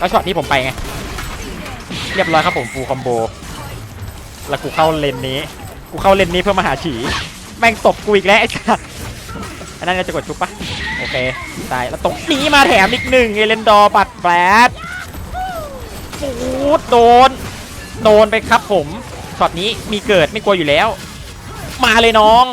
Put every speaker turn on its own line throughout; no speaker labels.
ก็ช็อตนี้ผมไปไง เรียบร้อยครับผมฟูลคอมโบ แล้วกูเข้าเลนนี้ กูเข้าเลนนี้เพื่อมาหาฉี แม่งตบกูอีกแล้วไอ้สัสอันนั้นจะกดชุบปะโอเคตายแล้วตรงนี้มาแถมอีกหนึ่งเอเลนดอร์ปัดแฟลชปูดโดน โดนไปครับผมช็อตนี้มีเกิดไม่กลัวอยู่แล้ว มาเลยน้อง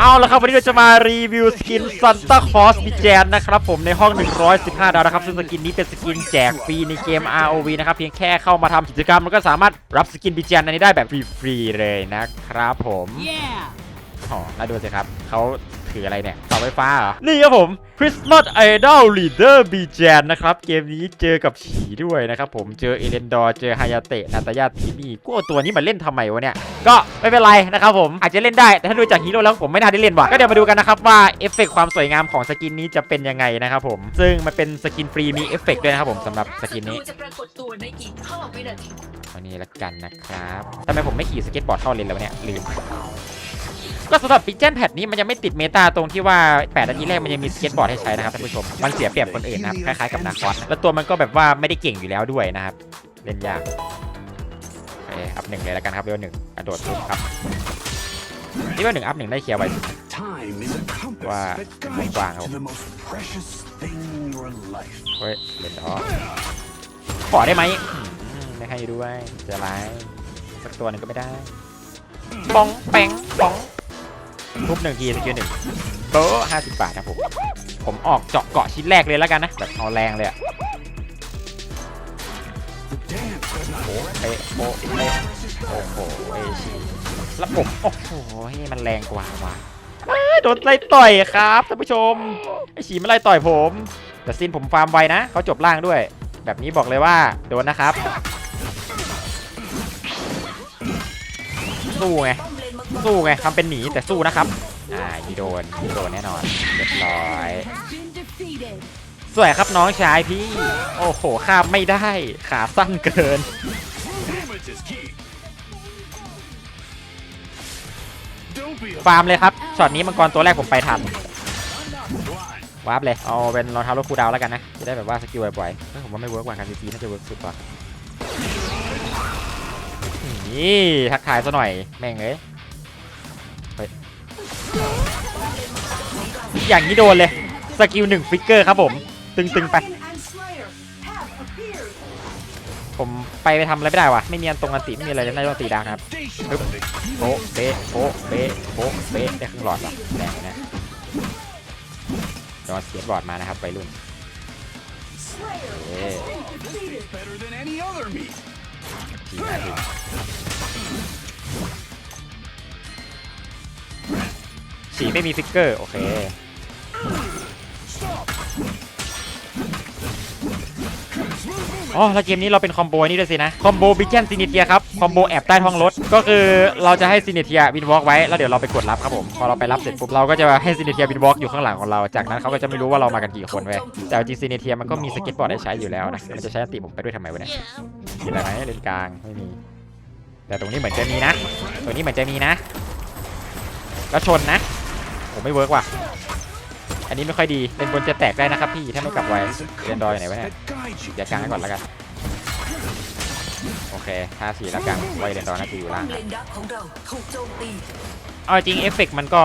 เอาละครับวันนี้เราจะมารีวิวสกินซันตาคอสบิแจนนะครับผมในห้อง 115 ดาวนะครับซึ่งสกินนี้เป็นสกินแจกฟรีในเกม ROV นะครับเพียงแค่เข้ามาทำกิจกรรมมันก็สามารถรับสกินบิแจนอันนี้ได้แบบฟรีๆเลยนะครับผม
Yeah.
อ๋อแล้วดูสิครับเขา ถืออะไรเนี่ยเสาไฟฟ้าเหรอ นี่ครับผม Christmas Idol Leader b j a n นะครับ เกมนี้เจอกับฉีด้วยนะครับผมเจอเอเลนดอร์เจอฮายาเตะนาตายาทีนี่กูเอาตัวนี้มาเล่นทำไมวะเนี่ย ก็ไม่เป็นไรนะครับผมอาจจะเล่นได้ แต่ถ้าดูจากฮีโร่แล้วผมไม่น่าได้เล่นว่ะก็เดี๋ยวมาดูกันนะครับว่าเอฟเฟกต์ความสวยงามของสกินนี้จะเป็นยังไงนะครับผมซึ่งมันเป็นสกินฟรีมีเอฟเฟกต์ด้วยนะครับผมสำหรับสกินนี้
จะปรากฏตัวในอีก5วินาที
วันนี้ละกันนะครับทำไมผมไม่ขี่สเก็ตบอร์ดเข้าเลนแล้ววะเนี่ยลืม ก็สำหรับปิกเจนแพดนี้มันยังไม่ติดเมตาตรงที่ว่า8นาทีแรกมันยังมีสเก็ตบอร์ดให้ใช้นะครับท่านผู้ชม มันเสียเปรียบคนอื่นนะครับคล้ายๆกับนาคอสนแล้วตัวมันก็แบบว่าไม่ได้เก่งอยู่แล้วด้วยนะครับเล่นยากโอเคอัพหนึ่งเลยและกันครับเวลหนึ่งกระโดดปุ๊บครับนี่เวลหนึ่งอัพหนึ่งได้เคลียร์ไว้
Time is a compass
Wow.
that
Wow.
guides you to the most precious thing in your life.
เฮ้ยเล่นดอขอได้ไหมอืมไม่ให้ด้วยจะร้ายสักตัวหนึ่งก็ไม่ได้ปองแปงปอง ทุบหนึ่งทีสกิลหนึ่งโต๊ะห้าสิบบาทครับผม ผมออกเจาะเกาะชิ้นแรกเลยแล้วกันนะ แบบเอาแรงเลยอะโอ้เป๊ะโป๊ะเป๊ะโอ้โหเอชีแล้วผม โอ้โหให้มันแรงกว่าว่ะโดนไล่ต่อยครับท่านผู้ชม ไอฉีมันไล่ต่อยผม แต่ซินผมฟาร์มไวนะ เขาจบล่างด้วย แบบนี้บอกเลยว่า โดนนะครับสู้ไง สู้ไงทำเป็นหนีแต่สู้นะครับ อ่ายีโดนยีโดนแน่นอนเรียบร้อย สวยครับน้องชายพี่ โอ้โหข้ามไม่ได้ขาสั้นเกิน ฟาร์มเลยครับช็อตนี้มังกรตัวแรกผมไปทันวาร์ปเลย เอาเป็นรองเท้ารถคูดาวแล้วกันนะ จะได้แบบว่าสกิลบ่อยๆผมว่าไม่เวิร์กว่าการซีซีน่าจะเวิร์กสุดกว่านี่ทักทายซะหน่อย แม่งเอ้ย อย่างนี้โดนเลย สกิลหนึ่งฟิกเกอร์ครับผม ตึงๆไป ผมไปไปทำอะไรไม่ได้วะไม่มีอันตรงอันติไม่มีอะไรเลยน่าจะตีดาวนะครับโป๊ะเบ๊ะโป๊ะเบ๊ะโป๊ะเบ๊ะได้ครึ่งหลอดว่ะแรงนะโดนเสียบอร์ดมานะครับไปรุ่นเอ๊ะ
better than any other meat.
ทีนาทีสีไม่มีฟิกเกอร์ โอเค อ๋อแล้วเกมนี้เราเป็นคอมโบนี่ด้วยสินะ คอมโบบิกเกนซินิเทียครับ คอมโบแอบใต้ท้องรถ ก็คือเราจะให้ซินิเทียวินวอล์กไว้ แล้วเดี๋ยวเราไปกดรับครับผม พอเราไปรับเสร็จปุ๊บเราก็จะให้ซินิเทียวินวอล์กอยู่ข้างหลังของเรา จากนั้นเขาก็จะไม่รู้ว่าเรามากันกี่คนเว้ย แต่จริงซินิเทียมันก็มีสเก็ตบอร์ดให้ใช้อยู่แล้วนะ มันจะใช้อันติผมไปด้วยทำไมวะเนี่ยมีอะไรไหมเลนกลางไม่มี แต่ตรงนี้เหมือนจะมีนะ ตรงนี้เหมือนจะมีนะแล้วชนนะ ผมไม่เวิร์กว่ะ อันนี้ไม่ค่อยดีเลนบนจะแตกได้นะครับพี่ถ้าไม่กลับไวเรียนดอยอยู่ไหนวะเนี่ยเดี๋ยวกลางให้ก่อนแล้วกันโอเคถ้าสีแล้วกลางไวเรียนดอยน่าจะอยู่ล่าง
เลนดักขอาจมตี
เอจริงเอฟเฟกมันก็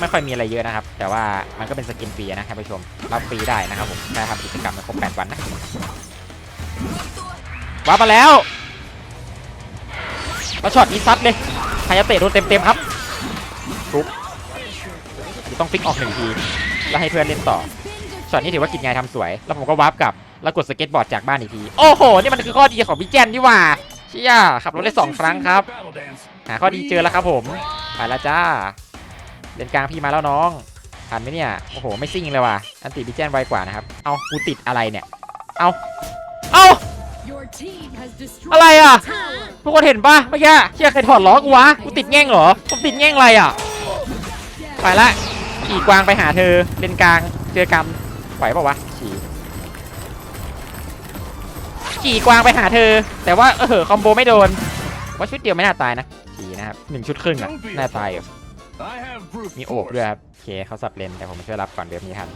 ไม่ค่อยมีอะไรเยอะนะครับ แต่ว่ามันก็เป็นสกินฟรีนะท่านผู้ชมรับฟรีได้นะครับผมถ้าทำกิจกรรมมันครบ8วันนะว้าร์ปมาแล้วแล้วช็อตนี้ซัดเลยฮายาเตะโดนเต็มๆครับทุบต้องฟิกออกหนึ่งที แล้วให้เพื่อนเล่นต่อช็อตนี้ถือว่ากินงานทำสวย แล้วผมก็วาร์ปกลับ แล้วกดสเก็ตบอร์ดจากบ้านอีกที โอ้โห นี่มันคือข้อดีของพี่แจนนี่หว่า เชี่ย ขับรถได้สองครั้งครับ หาข้อดีเจอแล้วครับผม ไปแล้วจ้า เลนกลางพี่มาแล้วน้องทันไหมเนี่ย โอ้โห ไม่ซิ่งเลยว่ะ อันติพี่แจนไวกว่านะครับ เอากูติดอะไรเนี่ย เอาเอาอะไรอะ ทุกคนเห็นปะเมื่อกี้เชี่ยใครถอดล้อกูวะ กูติดแง่งเหรอ ผมติดแง่งอะไรอะ ไปละ ขี่กวางไปหาเธอเลนกลางเจอกันไหวเปล่าวะขี่ขี่กวางไปหาเธอ แต่ว่าเออคอมโบไม่โดนว่าชุดเดียวไม่น่าตายนะขี่นะครับหนึ่งชุดครึ่งอะน่าตายอยู่
I have proof.
มีโอบด้วยครับโอเคเขาสับเลนแต่ผมช่วยรับก่อนเว็บนี้ทัน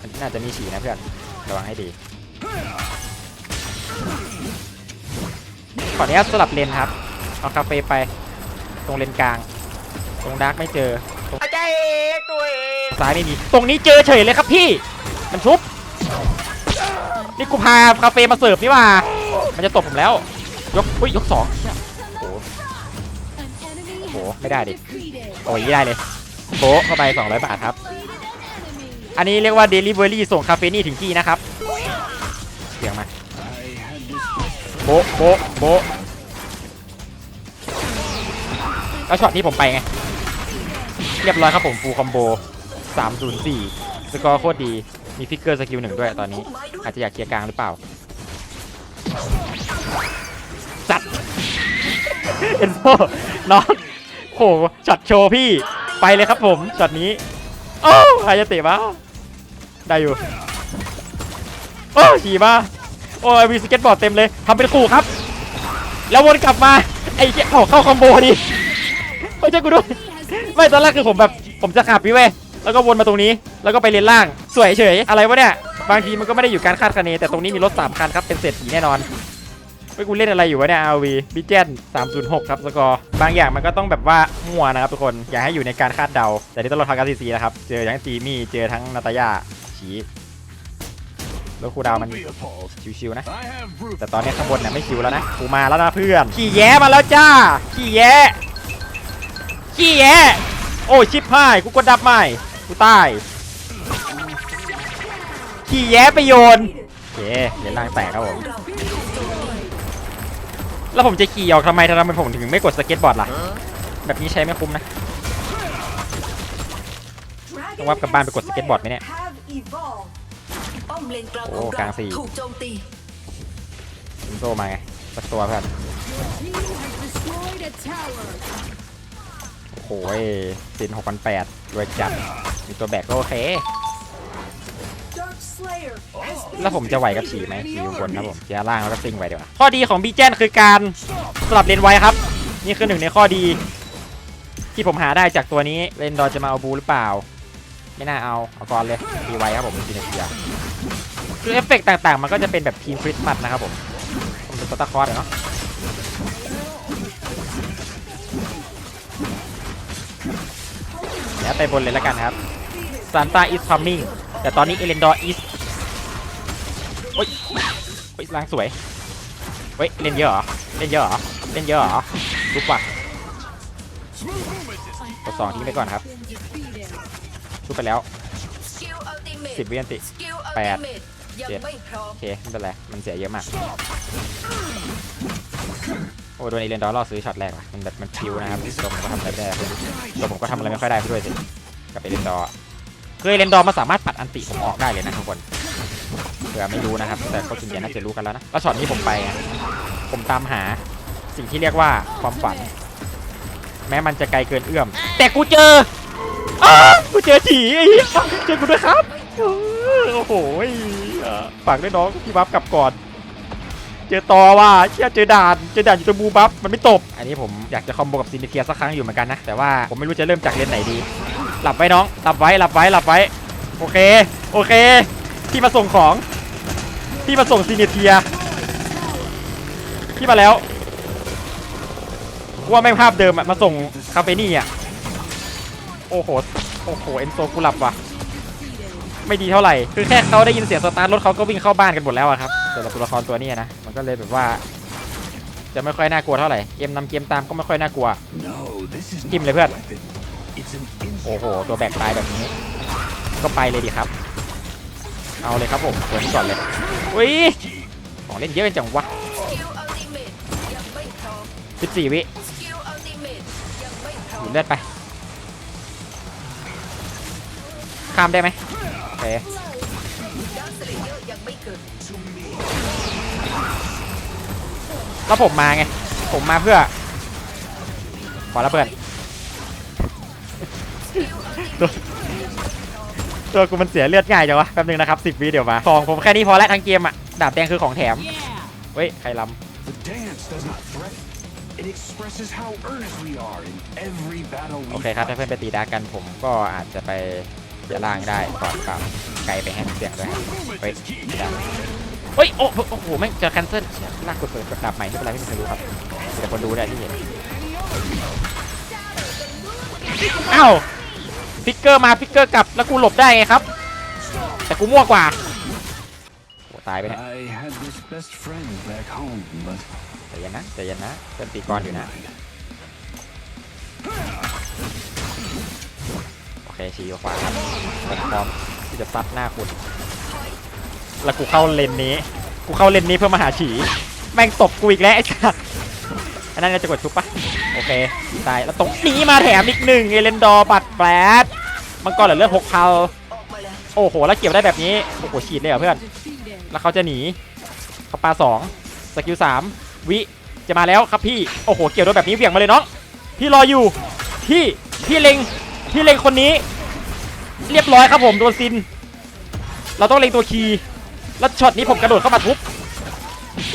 มันน่าจะมีฉี่นะเพื่อนระวังให้ดีออนุญาตสลับเลนครับเอาคาเฟ่ไปตรงเลนกลาง ตรงดาร์กไม่เจอ ตรงใจตัวเองซ้ายไม่มีตรงนี้เจอเฉยเลยครับพี่ มันชุบ นี่กูพาคาเฟ่มาเสิร์ฟนี่ว่า มันจะตบผมแล้ว ยกอุ้ยยกสองโอ้โห
An enemy
Ủa,
has
mấy đài
been
đi.
defeated.
โอ้ยได้เลยโป๊ะเข้าไป200บาทครับ อันนี้เรียกว่า Delivery ส่งคาเฟ่นี่ถึงที่นะครับเสียงมาโบโบโบแล้วช็อตนี้ผมไปไง เรียบร้อยครับผมฟูลคอมโบ 304 สกอร์โคตรดี มีฟิกเกอร์สกิลหนึ่งด้วยตอนนี้ อาจจะอยากเคลียร์กลางหรือเปล่าสัตว์เอ็นโซน้องโหช็อตโชว์พี่ ไปเลยครับผมช็อตนี้ โอ้ใครจะเตะมาได้อยู่ โอ้ขี่มาโอ้ยมีสเก็ตบอร์ดเต็มเลยทำเป็นขู่ครับ แล้ววนกลับมา ไอ้เจ้าเข้าคอมโบดิไม่ใช่กูด้วย ไม่ตอนแรกคือผมแบบผมจะขับพี่เว้ยแล้วก็วนมาตรงนี้ แล้วก็ไปเลนล่างสวยเฉยอะไรวะเนี่ยบางทีมันก็ไม่ได้อยู่การคาดคะเนแต่ตรงนี้มีรถ3คันครับเป็นเศรษฐีแน่นอนเฮ้ยกูเล่นอะไรอยู่วะเนี่ย RV บิเจน306 ครับสกอร์ บางอย่างมันก็ต้องแบบว่ามั่วนะครับทุกคน อย่าให้อยู่ในการคาดเดา แต่นี่ต้องรอทางการซีซีนะครับ เจอทั้งจีมี่ เจอทั้งนาตายาฉีแล้วครูดาวมันชิวๆนะ แต่ตอนนี้ข้างบนเนี่ยไม่คิวแล้วนะ กูมาแล้วนะเพื่อน ขี่แย้มาแล้วจ้า ขี่แย้ ขี่แย้โอ้ชิปพายกูกดดับไม่กูตายขี่แย้ไปโยนโอเคเหรียญล่างแตกครับผมแล้วผมจะขี่ออกทำไมทำไมผมถึงไม่กดสเก็ตบอร์ดล่ะ แบบนี้ใช้ไม่คุ้มนะต้องวับกลับบ้านไปกดสเก็ตบอร์ดไหมเนี่ยโอ้กลางสี่
โซิ
นโซมาไงสักตัวเพื่อน โอ้ยสินหกพันแปดรวยจัด มีตัวแบกก็โอเค แล้วผมจะไหวกับฉีไหมฉีอยู่บนนะผมเจียล่างแล้วก็ซิงไวเดี๋ยวาข้อดีของบีเจนคือการสลับเลนไว้ครับ นี่คือหนึ่งในข้อดี ที่ผมหาได้จากตัวนี้ เลนดอนจะมาเอาบูหรือเปล่า ไม่น่าเอา เอาก่อนเลยดีไว้ครับผมซีเนเซียคือเอฟเฟกต์ต่างๆ มันก็จะเป็นแบบทีมคริสต์มาสนะครับผมผมเป็นสตาร์คอร์เนาะ แล้วไปบนเลยแล้วกันครับซานต้า is coming แต่ตอนนี้เอเลนดอร์ is โอ้ยโอ้ยล้างสวยเฮ้ยเล่นเยอะเหรอเล่นเยอะเหรอเล่นเยอะเหรอรูปว่ะ
Smooth movement is
กดสองทิ้งไปก่อนครับชุบไปแล้ว
สกิลอัลติเมท
10วินาที
สกิลอัล
แป
ติ
ด
เจ็
ดโอเคไม่เป็นไรมันเสียเยอะมาก อ้โดนเอเลนดอร์ล่อซื้อช็อตแรกว่ะมันแบบมันคิวนะครับตัวผมก็ทำอะไรไม่ได้ตัวผมก็ทำอะไรไม่ค่อยได้ด้วยสิกับเอเลนดอร์คือเอเลนดอร์มันสามารถปัดอันติผมออกได้เลยนะทุกคนเผื่อไม่รู้นะครับ แต่เขาส่วนใหญ่น่าจะรู้กันแล้วนะแล้วช็อตนี้ผมไปผมตามหาสิ่งที่เรียกว่าความฝัน แม้มันจะไกลเกินเอื้อม แต่กูเจออ้ากูเจอฉีไอ้เหี้ยเจอกูด้วยครับโอ้โหฝากด้วยน้องพี่บัฟกลับก่อน เจอต่อว่าเชี่ยเจอด่าน เจอด่านอยู่ตรงบูบัฟมันไม่ตบ อันนี้ผมอยากจะคอมโบกับซินิเทียสักครั้งอยู่เหมือนกันนะ แต่ว่าผมไม่รู้จะเริ่มจากเลนไหนดี หลับไว้น้อง หลับไว้ หลับไว้ หลับไว้ โอเค โอเคพี่มาส่งของพี่มาส่งซินิเทียพี่มาแล้วว่าไม่งภาพเดิมอะมาส่งคาเฟนี่อะโอ้โห โอ้โห เอ็นโซกูหลับว่ะ ไม่ดีเท่าไหร่ คือแค่เขาได้ยินเสียงสตาร์ทรถเขาก็วิ่งเข้าบ้านกันหมดแล้วอะครับสำหรับตัวละครตัวนี้นะ มันก็เลยแบบว่า จะไม่ค่อยน่ากลัวเท่าไหร่ เกมนำเกมตามก็ไม่ค่อยน่ากลัว
No, this is
Kim
not
lại
a
biết.
weapon. It's an
โอ้โห ตัวแบกตายแบบนี้ ก็ไปเลยดิครับ เอาเลยครับผมตัวนี้ก่อนเลย อุ้ย ของเล่นเยอะจังวะ
สกิลอัลติเมทยังไม่พร้อม
14วิ
สกิลอัลติเมทยังไม่พร้อ
ดู
ม
ดเลือดไป ข้ามได้ไหมโอเค
ดักสเลเยอร์ยังไม่เกิด
แล้วผมมาไง ผมมาเพื่อ ขอแล้วเพื่อนตัวตัวกูมันเสียเลือดง่ายจังวะ แป๊บนึงนะครับ10วิเดี๋ยวมา ของผมแค่นี้พอแล้วทั้งเกมอะดาบแดงคือของแถม เฮ้ย ใครล้
The dance does not threaten. It expresses how earnest we are in every battle ำ we
โอเคครับถ้า
fight.
เพื่อนไปตีดาร์กกันผมก็อาจจะไป เสียล่างได้ก่อนกลับไกลไปแฮมเสียงด้วยครับ
Smooth movement
เฮ้ย
is key.
ไม่ได้เฮ้ยโอ้โหโอ้โหแม่งจะแคนเซิลลากกดเปิดกดดับใหม่ไม่เป็นไรไม่มีใครรู้ครับแต่คนดูได้ที่เห็นอ้าวฟิกเกอร์มาฟิกเกอร์กลับแล้วกูหลบได้ไงครับ แต่กูมั่วกว่าโอ้ตายไปเนี่ย
I had this best friend back home, but
ใจเย็นนะใจเย็นนะเพื่อนตีกรอยู่นะ โอเคชี้ขวาครับผมพร้อมที่จะซัดหน้าคุณแล้วกูเข้าเลนนี้ กูเข้าเลนนี้เพื่อมาหาฉีแม่งตบกูอีกแล้วไอ้สัสอันนั้นจะกดชุบปะโอเคตายแล้วตรงนี้มาแถมอีกหนึ่งเอเลนดอร์บัตรแปดมังกรเหลือเลือดหก
ขั้ว
โอ้โห แล้วเก็บได้แบบนี้ โอ้โหฉีดเลยเหรอเพื่อน แล้วเขาจะหนีเขาปาสองสกิลสามวิจะมาแล้วครับพี่ โอ้โห เกี่ยวด้วยแบบนี้เหวี่ยงมาเลยน้อง พี่รออยู่ พี่ พี่เล็ง พี่เล็งคนนี้ เรียบร้อยครับผมโดนซิน เราต้องเล็งตัวคีแล้วช็อตนี้ผมกระโดดเข้ามาทุบ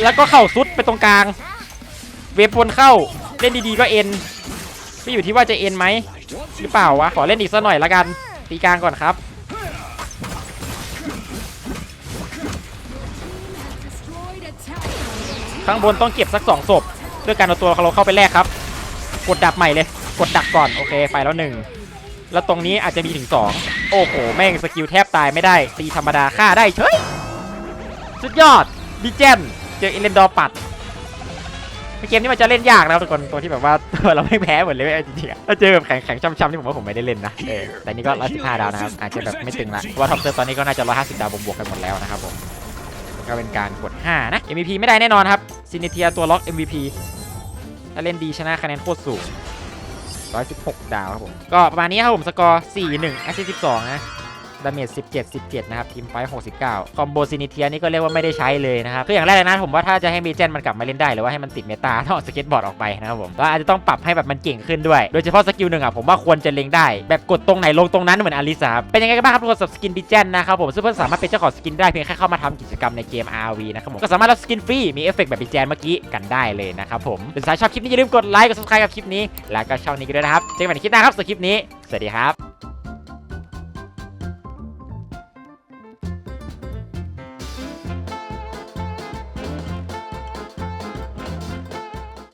แล้วก็เข่าซุดไปตรงกลาง เวฟวนเข้าเล่นดีๆก็เอ็นไม่อยู่ที่ว่าจะเอ็นไหมหรือเปล่าวะขอเล่นอีกสักหน่อยละกันตีกลางก่อนครับข้างบนต้องเก็บสักสองศพด้วยการเอาตัวเราเข้าไปแลกครับ กดดับใหม่เลย กดดักก่อน โอเค ไปแล้วหนึ่ง แล้วตรงนี้อาจจะมีถึงสองโอ้โห แม่งสกิลแทบตายไม่ได้ ตีธรรมดาฆ่าได้เฉยสุดยอดดีเจนเจอเอเลนดอปัดเกมนี้มันจะเล่นยากนะครับทุกคนตัวที่แบบว่าเราไม่แพ้หมดเลยจริงๆถ้าเจอแบบแข็งๆช้ำๆที่ผมว่าผมไม่ได้เล่นนะแต่นี่ก็ร้อยสิบห้าดาวนะครับอาจจะแบบไม่ตึงละเพราะว่าท็อปเซอร์ตอนนี้ก็น่าจะร้อยห้าสิบดาวบวกๆกันหมดแล้วนะครับผมก็เป็นการกด5นะ MVP ไม่ได้แน่นอนครับซินิเทียตัวล็อก MVP ถ้าเล่นดีชนะคะแนนโคตรสูง 116 ดาวครับผม ก็ประมาณนี้ครับผม สกอร์ 4-1 แอสซิส12 นะ ดาเมจ17 17 นะครับทีมไฟ69 คอมโบซินิเทียนี่ก็เรียกว่าไม่ได้ใช้เลยนะครับคืออย่างแรกเลยนะผมว่าถ้าจะให้เมเจนมันกลับมาเล่นได้หรือว่าให้มันติดเมตาต้องสเก็ตบอร์ดออกไปนะครับผมก็อาจจะต้องปรับให้แบบมันเก่งขึ้นด้วย โดยเฉพาะสกิลหนึ่งอะผมว่าควรจะเล็งได้ แบบกดตรงไหนลงตรงนั้นเหมือนอลิสครับเป็นยังไงกันบ้างครับทุกคนสำหรับสกินดิเจนนะครับผมซึ่งเพื่อนสามารถเป็นเจ้าของสกินได้เพียงแค่เข้ามาทำกิจกรรมในเกม RV นะครับผมก็สามารถรับสกินฟรีมีเอฟเฟกต์แบบดิเจนเมื่อกี้กันได้เลยนะครับผมเป็นสายชอบคลิปนี้อย่าลืมกดไลค์กด subscribe กับคลิปนี้ แล้วก็ช่องนี้กันด้วยนะครับเจอกันใหม่ในคลิปหน้าครับสำหรับคลิปนี้สวัสดีครับ